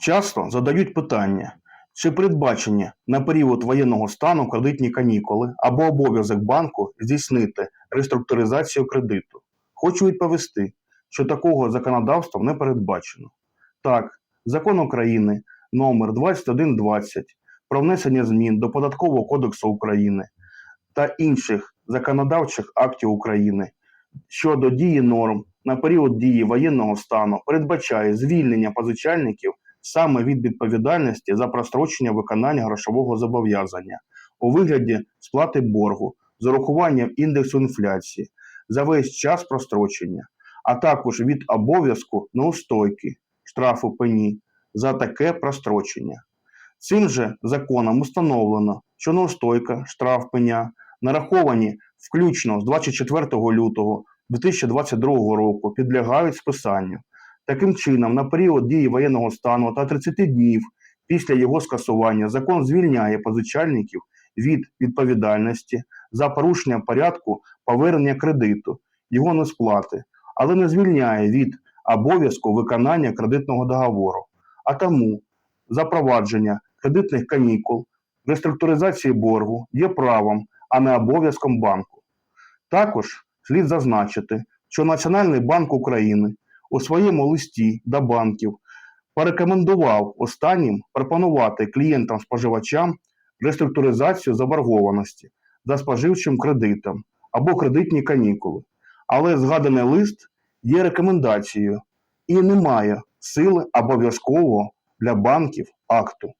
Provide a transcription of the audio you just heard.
Часто задають питання, чи передбачені на період воєнного стану кредитні канікули або обов'язок банку здійснити реструктуризацію кредиту. Хочу відповісти, що такого законодавства не передбачено. Так, закон України номер 2120 про внесення змін до Податкового кодексу України та інших законодавчих актів України щодо дії норм на період дії воєнного стану передбачає звільнення позичальників саме від відповідальності за прострочення виконання грошового зобов'язання у вигляді сплати боргу з урахуванням індексу інфляції за весь час прострочення, а також від обов'язку неустойки штрафу пені за таке прострочення. Цим же законом установлено, що неустойка, штраф пеня нараховані включно з 24 лютого 2022 року підлягають списанню. Таким чином, на період дії воєнного стану та 30 днів після його скасування закон звільняє позичальників від відповідальності за порушення порядку повернення кредиту, його несплати, але не звільняє від обов'язку виконання кредитного договору. А тому запровадження кредитних канікул, реструктуризації боргу є правом, а не обов'язком банку. Також слід зазначити, що Національний банк України у своєму листі до банків порекомендував останнім пропонувати клієнтам-споживачам реструктуризацію заборгованості за споживчим кредитом або кредитні канікули. Але згаданий лист є рекомендацією і не має сили обов'язкового для банків акту.